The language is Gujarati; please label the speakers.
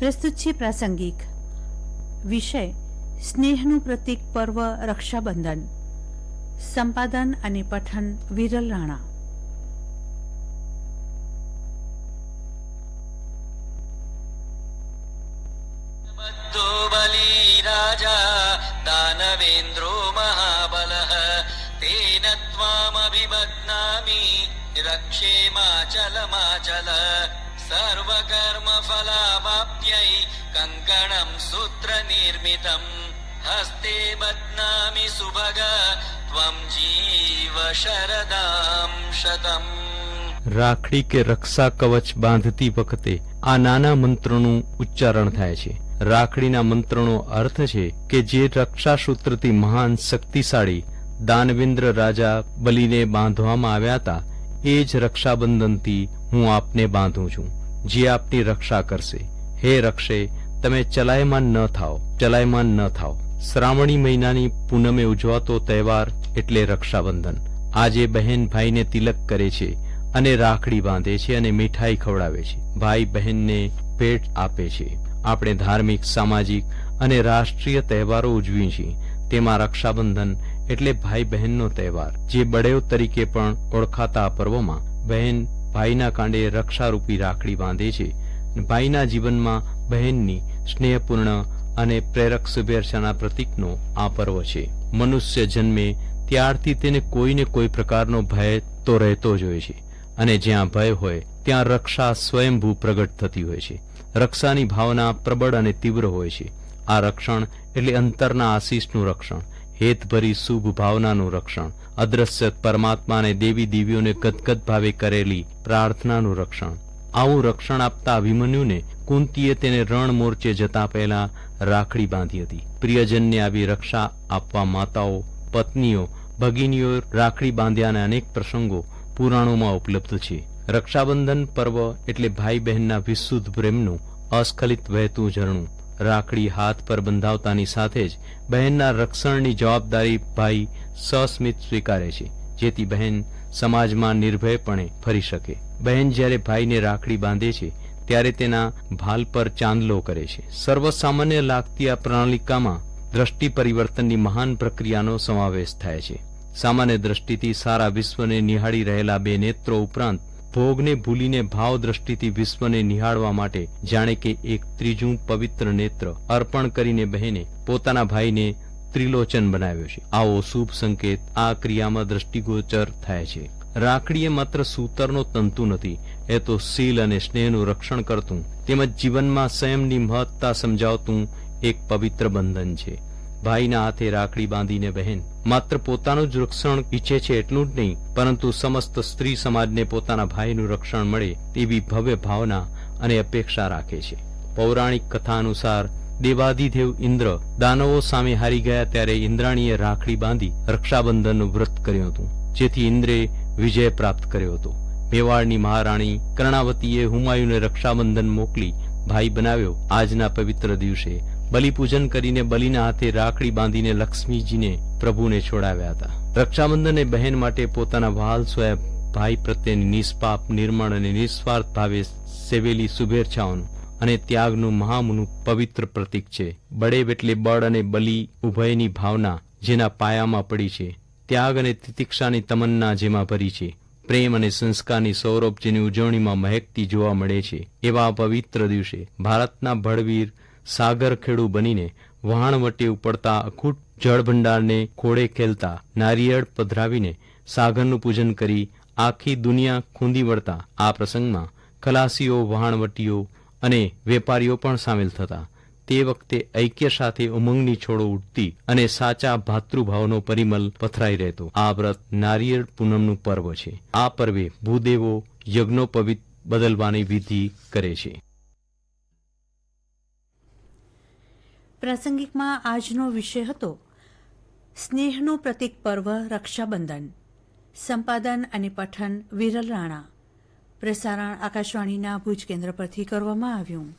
Speaker 1: પ્રસ્તુત છે પ્રાસંગિક વિષય સ્નેહનું પ્રતીક પર્વ રક્ષાબંધન સંપાદન અને પઠન વિરલ રાણા
Speaker 2: बद्धो बली राजा दानवेन्द्रो महाबलः तेन त्वामभिबध्नामि रक्षेमाचलमाचल सर्वकर्मफलावाप्यै कङ्कणम् सूत्रनिर्मितम् हस्ते बध्नामि सुभग त्वम् जीव शरदाम् शतम्
Speaker 3: રાખડી કે રક્ષા કવચ બાંધતી વખતે આ નાના મંત્રોનું ઉચ્ચારણ થાય છે રાખડીના મંત્રનો અર્થ છે કે જે રક્ષાસૂત્રથી મહાન શક્તિશાળી દાનવેન્દ્ર રાજા બલીને બાંધવામાં આવ્યા હતા એ જ રક્ષાબંધનથી હું આપને બાંધું છું જે આપની રક્ષા કરશે. હે રક્ષે, તમે ચલાયમાન ન થાઓ, ચલાયમાન ન થાઓ. શ્રાવણી મહિનાની પૂનમે ઉજવાતો તહેવાર એટલે રક્ષાબંધન. આજે બહેન ભાઈને તિલક કરે છે અને રાખડી બાંધે છે અને મીઠાઈ ખવડાવે છે. ભાઈ બહેનને ભેટ આપે છે. આપણે ધાર્મિક, સામાજિક અને રાષ્ટ્રીય તહેવારો ઉજવીએ છીએ. તેમાં રક્ષાબંધન એટલે ભાઈ બહેનનો તહેવાર, જે બળેવ તરીકે પણ ઓળખાતા પર્વમાં બહેન ભાઈના કાંડે રક્ષારૂપી રાખડી બાંધે છે ભાઈના જીવનમાં બહેનની સ્નેહપૂર્ણ અને પ્રેરક શુભેચ્છાના પ્રતીકનો આ પર્વ છે. મનુષ્ય જન્મે ત્યારથી તેને કોઈને કોઈ પ્રકારનો ભય તો રહેતો જ હોય છે અને જ્યાં ભય હોય ત્યાં રક્ષા સ્વયંભૂ પ્રગટ થતી હોય છે. રક્ષાની ભાવના પ્રબળ અને તીવ્ર હોય છે. આ રક્ષણ એટલે અંતરના આશીષનું રક્ષણ. હેતભરી શુભ ભાવનાનું રક્ષણ. અદ્રશ્ય પરમાત્માને દેવી દેવીઓને ગદગદ ભાવે કરેલી પ્રાર્થનાનું રક્ષણ. આવું રક્ષણ આપતા અભિમન્યુને કુંતીએ તેને રણ મોરચે જતા પહેલા રાખડી બાંધી હતી. પ્રિયજનને આવી રક્ષા આપવા માતાઓ, પત્નીઓ, ભગીનીઓ રાખડી બાંધ્યાના અનેક પ્રસંગો પુરાણોમાં ઉપલબ્ધ છે. રક્ષાબંધન પર્વ એટલે ભાઈ બહેનના વિશુદ્ધ પ્રેમનું અસ્ખલિત વહેતું ઝરણું. રાખડી હાથ પર બંધાવતાની સાથે જ બહેનના રક્ષણની જવાબદારી ભાઈ સસ્મિત સ્વીકારે છે, જેથી બહેન સમાજમાં નિર્ભયપણે ફરી શકે. બહેન જ્યારે ભાઈને રાખડી બાંધે છે, ત્યારે તેના ભાલ પર ચાંદલો કરે છે. સર્વસામાન્ય લાગતી આ પ્રણાલિકામાં દ્રષ્ટિ પરિવર્તનની મહાન પ્રક્રિયાનો સમાવેશ થાય છે. સામાન્ય દ્રષ્ટિથી સારા વિશ્વને નિહાળી રહેલા બે નેત્રો ઉપરાંત ભોગને ભૂલીને ભાવ દ્રષ્ટિથી વિશ્વને નિહાળવા માટે જાણે કે એક ત્રીજું પવિત્ર નેત્ર અર્પણ કરીને બહેને પોતાના ભાઈને ત્રિલોચન બનાવ્યો છે. આવો શુભ સંકેત આ ક્રિયામાં દ્રષ્ટિગોચર થાય છે. રાખડી એ માત્ર સૂતરનો તંતુ નથી, એ તો શીલ અને સ્નેહનું રક્ષણ કરતું, તેમજ જીવનમાં સંયમની મહત્તા સમજાવતું એક પવિત્ર બંધન છે. ભાઈના હાથે રાખડી બાંધીને બહેન, માત્ર પોતાનું જ રક્ષણ ઈચ્છે છે એટલું જ નહીં, પરંતુ સમસ્ત સ્ત્રી સમાજને પોતાના ભાઈનું રક્ષણ મળે તેવી ભવ્ય ભાવના અને અપેક્ષા રાખે છે. પૌરાણિક કથા અનુસાર દેવાધિદેવ ઇન્દ્ર દાનવો સામે હારી ગયા ત્યારે ઇન્દ્રાણીએ રાખડી બાંધી રક્ષાબંધનનું વ્રત કર્યું હતું, જેથી ઇન્દ્રે વિજય પ્રાપ્ત કર્યો હતો. મેવાડની મહારાણી કર્ણાવતીએ હુમાયુને રક્ષાબંધન મોકલી ભાઈ બનાવ્યો આજના પવિત્ર દિવસે બલિપૂજન કરીને બલિના હાથે રાખડી બાંધીને લક્ષ્મીજીને પ્રભુને છોડાવ્યા હતા. રક્ષાબંધન બહેન માટે પોતાના વહાલ સ્વયં ભાઈ પ્રત્યેની નિષ્પાપ, નિર્મળ અને નિસ્વાર્થ ભાવે સેવેલી શુભેચ્છાઓનું અને ત્યાગનું મહામુનું પવિત્ર પ્રતીક છે. બળે એટલે બળ અને બલિ ઉભયની ભાવના જેના પાયામાં પડી છે. ત્યાગ અને તિતિક્ષાની તમન્ના જેમાં ભરી છે. પ્રેમ અને સંસ્કારની સૌરભ જેની ઉજવણીમાં મહેકતી જોવા મળે છે. એવા પવિત્ર દિવસે ભારતના બળવીર સાગર ખેડુ બનીને વહાણવટી ઉપડતા અખૂટ જળભંડારને ખોળે ખેલતા નારિયેળ પધરાવીને સાગરનું પૂજન કરી આખી દુનિયા ખૂંદી વળતા આ પ્રસંગમાં ખલાસીઓ વહાણવટીઓ અને વેપારીઓ પણ સામેલ થતા. તે વખતે ઐક્ય સાથે ઉમંગની છોડો ઉઠતી અને સાચા ભાતૃભાવનો પરિમલ પથરાઈ રહેતો. આ વ્રત નારિયેળ પૂનમનું પર્વ છે. આ પર્વે ભૂદેવો યજ્ઞોપવિત બદલવાની વિધિ કરે છે.
Speaker 1: પ્રાસંગિકમાં આજનો વિષય હતો, સ્નેહનું પ્રતીક પર્વ રક્ષાબંધન. સંપાદન અને પઠન વિરલ રાણા. પ્રસારણ આકાશવાણીના ભુજ કેન્દ્ર પરથી કરવામાં આવ્યું.